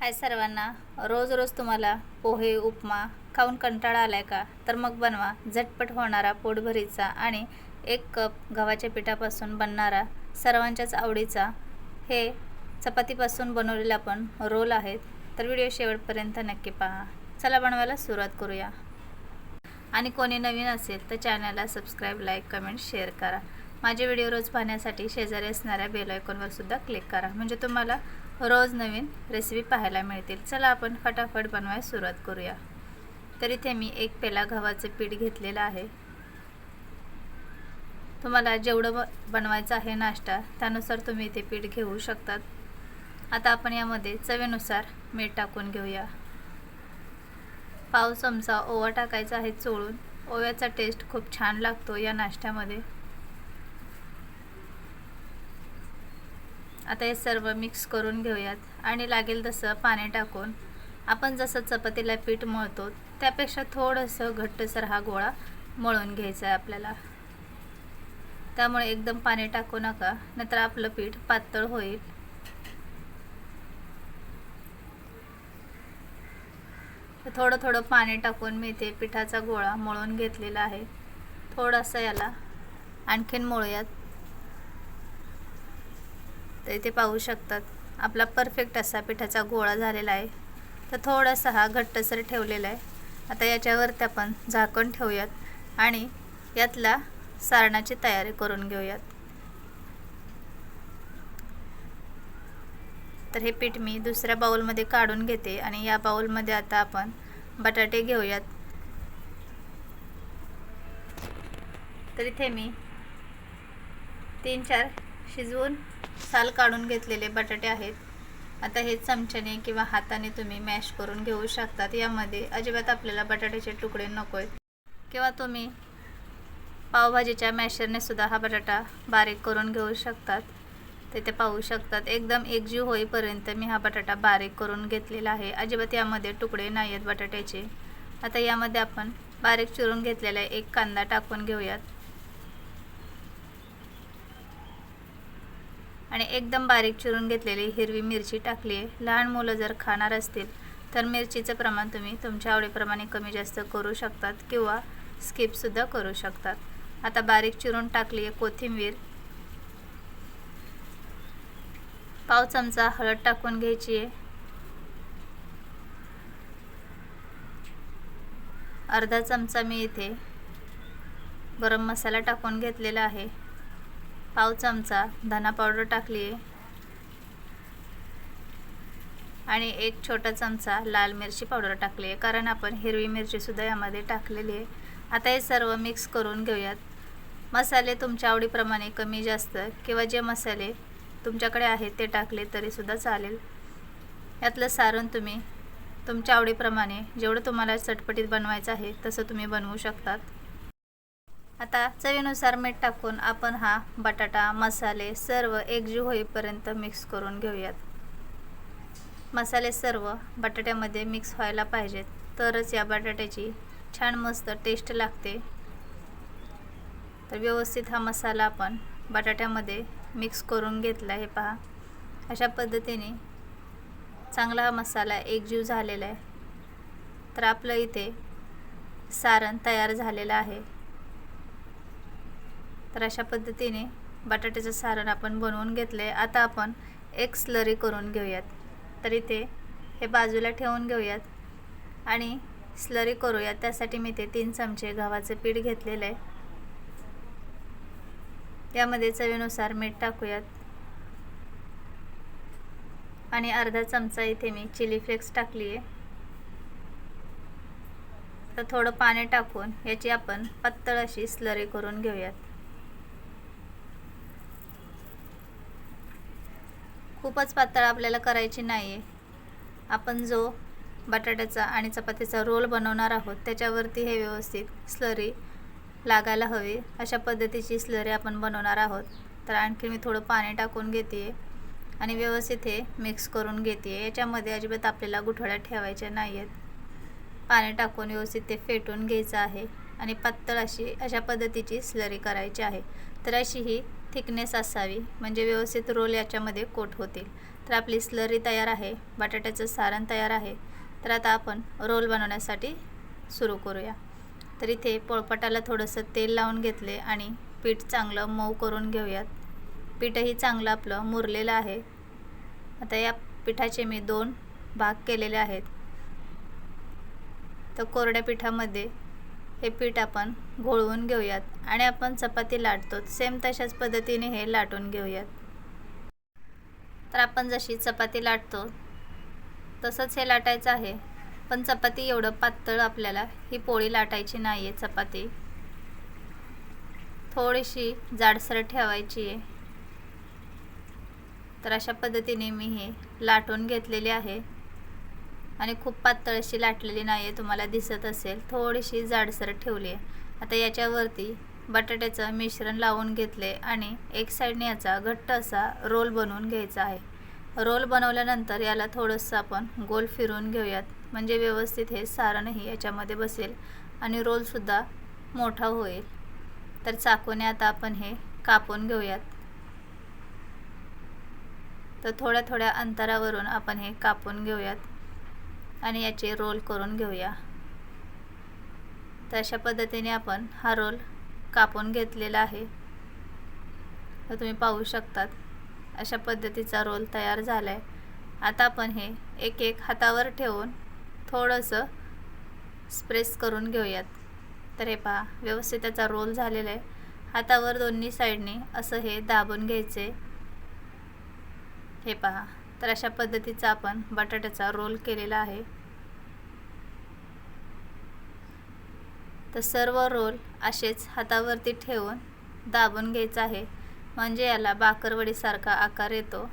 हाय सर्वांना. रोज रोज तुम्हाला पोहे उपमा खाऊन कंटाळा आलाय का? तर मग बनवा. झटपट होणारा पोटभरीचा आणि एक कप गव्हाच्या पिठापासून बनणारा सर्वांच्याच आवडीचा हे चपातीपासून बनवलेले आपण रोल आहेत. तर व्हिडिओ शेवटपर्यंत नक्की पहा. चला बनवायला सुरुवात करूया. आणि कोणी नवीन असेल तर चॅनलला सबस्क्राईब लाईक कमेंट शेअर करा. माझे व्हिडिओ रोज पाहण्यासाठी शेजारी असणाऱ्या बेल आयकॉनवर सुद्धा क्लिक करा. म्हणजे तुम्हाला रोज नवीन रेसिपी पाहायला मिळतील. चला आपण फटाफट बनवायला सुरुवात करूया. तर इथे मी एक पेला गव्हाचं पीठ घेतलेलं आहे. तुम्हाला जेवढं ब बनवायचं आहे नाश्ता त्यानुसार तुम्ही इथे पीठ घेऊ शकतात. आता आपण यामध्ये चवीनुसार मीठ टाकून घेऊया. पाव चमचा ओवा टाकायचा आहे चोळून. ओव्याचा टेस्ट खूप छान लागतो या नाश्त्यामध्ये. आता हे सर्व मिक्स करून घेऊयात. आणि लागेल तसं पाणी टाकून आपण जसं चपातीला पीठ मळतो त्यापेक्षा थोडंसं घट्टसर हा गोळा मळून घ्यायचा आहे आपल्याला. त्यामुळे एकदम पाणी टाकू नका नाहीतर आपलं पीठ पातळ होईल. थोडं थोडं पाणी टाकून मी ते पिठाचा गोळा मळून घेतलेला आहे. थोडासा याला आणखीन मळूयात. तर इथे पाहू शकतात. आपला परफेक्ट असा पिठाचा गोळा झालेला आहे. तर थोडासा हा घट्टसर ठेवलेला आहे. आता याच्यावरती आपण झाकण ठेवूयात आणि यातला सारणाची तयारी करून घेऊयात. तर हे पीठ मी दुसऱ्या बाउलमध्ये काढून घेते आणि या बाउलमध्ये आता आपण बटाटे घेऊयात. तर इथे मी तीन चार शिजवून साल काढून घेतलेले बटाटे आहेत. आता हे चमच्याने किंवा हाताने तुम्ही मॅश करून घेऊ शकतात. यामध्ये अजिबात आपल्याला बटाट्याचे तुकडे नको आहेत किंवा तुम्ही पावभाजीच्या मॅशरने सुद्धा हा बटाटा बारीक करून घेऊ शकतात. तिथे पाहू शकतात. एकदम एकजीव होईपर्यंत मी हा बटाटा बारीक करून घेतलेला आहे. अजिबात यामध्ये तुकडे नाही आहेत बटाट्याचे. आता यामध्ये आपण बारीक चिरून घेतलेला एक कांदा टाकून घेऊयात. आणि एकदम बारीक चिरून घेतलेली हिरवी मिरची टाकली आहे. लहान मुलं जर खाणार असतील तर मिरचीचं प्रमाण तुम्ही तुमच्या आवडीप्रमाणे कमी जास्त करू शकतात किंवा स्किपसुद्धा करू शकतात. आता बारीक चिरून टाकली आहे कोथिंबीर. पाव चमचा हळद टाकून घ्यायची आहे. अर्धा चमचा मी इथे गरम मसाला टाकून घेतलेला आहे. पाव चमचा धना पावडर टाकली आहे आणि एक छोटा चमचा लाल मिरची पावडर टाकली आहे कारण आपण हिरवी मिरचीसुद्धा यामध्ये टाकलेली आहे. आता हे सर्व मिक्स करून घेऊयात. मसाले तुमच्या आवडीप्रमाणे कमी जास्त किंवा जे मसाले तुमच्याकडे आहेत ते टाकले तरीसुद्धा चालेल. यातलं सारण तुम्ही तुमच्या आवडीप्रमाणे जेवढं तुम्हाला चटपटीत बनवायचं आहे तसं तुम्ही बनवू शकतात. आता चवीनुसार मीठ टाकून आपण हा बटाटा मसाले सर्व एकजीव होईपर्यंत मिक्स करून घेऊयात. मसाले सर्व बटाट्यामध्ये मिक्स व्हायला पाहिजेत तरच या बटाट्याची छान मस्त टेस्ट लागते. तर व्यवस्थित हा मसाला आपण बटाट्यामध्ये मिक्स करून घेतला हे पहा. अशा पद्धतीने चांगला हा मसाला एकजीव झालेला आहे. तर आपलं इथे सारण तयार झालेलं आहे. तर अशा पद्धतीने बटाट्याचं सारण आपण बनवून घेतलं. आहे आता आपण एक स्लरी करून घेऊयात. तर इथे हे बाजूला ठेवून घेऊयात. आणि स्लरी करूयात. त्यासाठी मी ते तीन चमचे गव्हाचं पीठ घेतलेलं आहे. त्यामध्ये चवीनुसार मीठ टाकूयात. आणि अर्धा चमचा इथे मी चिली फ्लेक्स टाकली आहे. तर थोडं पाणी टाकून याची आपण पातळ अशी स्लरी करून घेऊयात. खूपच पातळ आपल्याला करायची नाही आहे आपण जो बटाट्याचा आणि चपातीचा रोल बनवणार आहोत त्याच्यावरती हे व्यवस्थित स्लरी लागायला हवी. अशा पद्धतीची स्लरी आपण बनवणार आहोत. तर आणखी मी थोडं पाणी टाकून घेते आणि व्यवस्थित हे मिक्स करून घेते याच्यामध्ये अजिबात आपल्याला गुठळ्या ठेवायच्या नाही आहेत पाणी टाकून व्यवस्थित ते फेटून घ्यायचं आहे आणि पातळ अशी अशा पद्धतीची स्लरी करायची आहे. तर अशी ही थिकनेस असावी म्हणजे व्यवस्थित रोल याच्यामध्ये कोट होतील. तर आपली स्लरी तयार आहे बटाट्याचं सारण तयार आहे. तर आता आपण रोल बनवण्यासाठी सुरू करूया. तर इथे पोळपाटाला थोडंसं तेल लावून घेतले आणि पीठ चांगलं मऊ करून घेऊयात. पीठही चांगलं आपलं मुरलेलं आहे. आता या पिठाचे मी दोन भाग केलेले आहेत. तर कोरड्या पिठामध्ये हे पीठ आपण घोळवून घेऊयात आणि आपण चपाती लाटतो सेम तशाच पद्धतीने हे लाटून घेऊयात. तर आपण जशी चपाती लाटतो तसंच हे लाटायचं आहे. पण चपाती एवढं पातळ आपल्याला ही पोळी लाटायची नाही आहे चपाती. थोडीशी जाडसर ठेवायची आहे. तर अशा पद्धतीने मी हे लाटून घेतलेले आहे. आणि खूप पातळ अशी लाटलेली नाही आहे तुम्हाला दिसत असेल. थोडीशी जाडसर ठेवली आहे आता याच्यावरती बटाट्याचं मिश्रण लावून घेतले आणि एक साईडने याचा घट्ट असा रोल बनवून घ्यायचा आहे. रोल बनवल्यानंतर याला थोडंसं आपण गोल फिरून घेऊयात. म्हणजे व्यवस्थित हे सारणही याच्यामध्ये बसेल आणि रोलसुद्धा मोठा होईल. तर चाकूने आता आपण हे कापून घेऊयात. तर थोड्या थोड्या अंतरावरून आपण हे कापून घेऊयात. आणि याचे रोल करून घेऊया. तर अशा पद्धतीने आपण हा रोल कापून घेतलेला आहे. तर तुम्ही पाहू शकतात अशा पद्धतीचा रोल तयार झाला आहे आता आपण हे एक एक हातावर ठेवून थोडंसं स्प्रेस करून घेऊयात. तर हे पहा व्यवस्थित त्याचा रोल झालेला आहे. हातावर दोन्ही साईडने असं हे दाबून घ्यायचे. हे पहा तर अशा पद्धतीचा आपण बटाट्याचा रोल केलेला आहे. तर सर्व रोल असेच हातावरती ठेवून दाबून घ्यायचं आहे. म्हणजे याला बाकरवडीसारखा आकार येतो.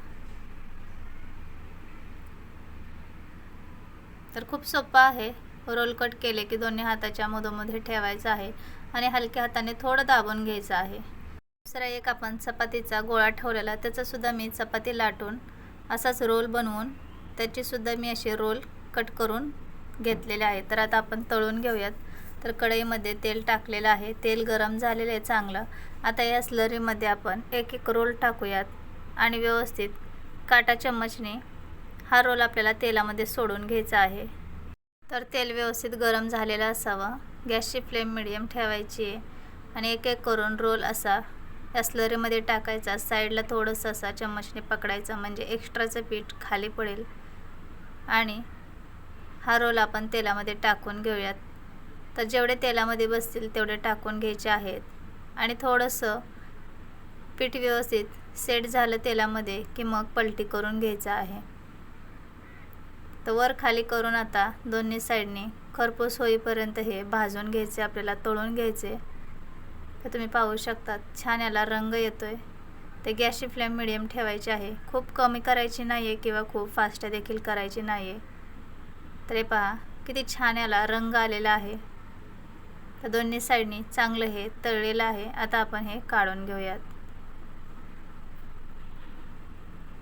तर खूप सोपा आहे रोल कट केले की दोन्ही हाताच्या मधोमध्ये ठेवायचं आहे आणि हलक्या हाताने थोडं दाबून घ्यायचं आहे. दुसरा एक आपण चपातीचा गोळा ठेवलेला त्याचासुद्धा मी चपाती लाटून असाच रोल बनवून त्याचीसुद्धा मी असे रोल कट करून घेतलेले आहे. तर आता आपण तळून घेऊयात. तर कढईमध्ये तेल टाकलेलं आहे. तेल गरम झालेलं आहे चांगलं. आता या स्लरीमध्ये आपण एक एक रोल टाकूयात आणि व्यवस्थित काटा चम्मचने हा रोल आपल्याला तेलामध्ये सोडून घ्यायचा आहे. तर तेल व्यवस्थित गरम झालेलं असावं. गॅसची फ्लेम मिडियम ठेवायची आहे आणि एक एक करून रोल असा या स्लरीमध्ये टाकायचा साईडला थोडंसं असा चम्मचने पकडायचा म्हणजे एक्स्ट्राचं पीठ खाली पडेल. आणि हा रोल आपण तेलामध्ये टाकून घेऊयात. तर जेवढे तेलामध्ये बसतील तेवढे टाकून घ्यायचे आहेत. आणि थोडंसं पीठ व्यवस्थित सेट झालं तेलामध्ये की मग पलटी करून घ्यायचं आहे. तर वर खाली करून आता दोन्ही साईडने खरपूस होईपर्यंत हे भाजून घ्यायचे आपल्याला तळून घ्यायचे. तर तुम्ही पाहू शकतात छान याला रंग येतो आहे ते गॅसची फ्लेम मिडियम ठेवायची आहे. खूप कमी करायची नाही आहे किंवा खूप फास्ट देखील करायची नाही आहे तर हे पहा किती छान याला रंग आलेला आहे. तर दोन्ही साईडनी चांगलं हे तळलेलं आहे. आता आपण हे काढून घेऊयात.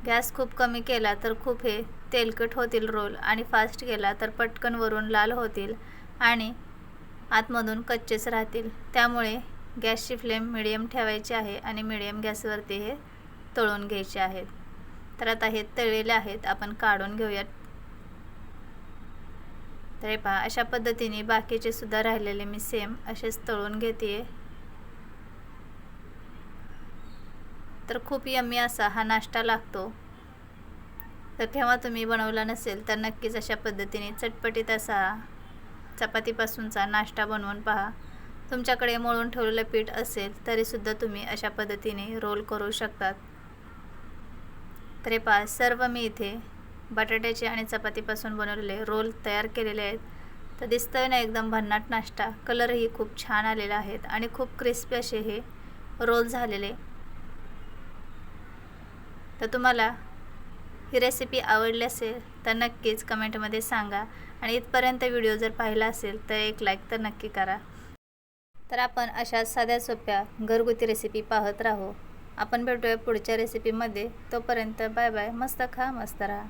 गॅस खूप कमी केला तर खूप हे तेलकट होतील रोल आणि फास्ट केला तर पटकन वरून लाल होतील आणि आतमधून कच्चेच राहतील. त्यामुळे गॅसची फ्लेम मिडियम ठेवायची आहे आणि मिडियम गॅसवरती हे तळून घ्यायचे आहेत. तर आता हे तळलेले आहेत आपण काढून घेऊयात. तर हे पहा अशा पद्धतीने बाकीचे सुद्धा राहिलेले मी सेम असेच तळून घेते तर खूप यम्मी असा हा नाश्ता लागतो. तर केव्हा तुम्ही बनवला नसेल तर नक्कीच अशा पद्धतीने चटपटीत असा चपातीपासूनचा नाश्ता बनवून पहा. तुमच्याकडे मळून ठेवलेलं पीठ असेल तरीसुद्धा तुम्ही अशा पद्धतीने रोल करू शकतात. तर पहा सर्व मी इथे बटाट्याचे आणि चपातीपासून बनवलेले रोल तयार केलेले आहेत. तर दिसतंय ना एकदम भन्नाट नाश्ता. कलरही खूप छान आलेला आहेत आणि खूप क्रिस्पी असे हे रोल झालेले. तर तुम्हाला ही रेसिपी आवडली असेल तर नक्कीच कमेंटमध्ये सांगा. आणि इथपर्यंत व्हिडिओ जर पाहिला असेल तर एक लाईक तर नक्की करा. तर आपण अशा साध्या सोप्या घरगुती रेसिपी पाहत राहू. आपण भेटूया पुढच्या रेसिपीमध्ये तोपर्यंत बाय बाय. मस्त खा मस्त राहा.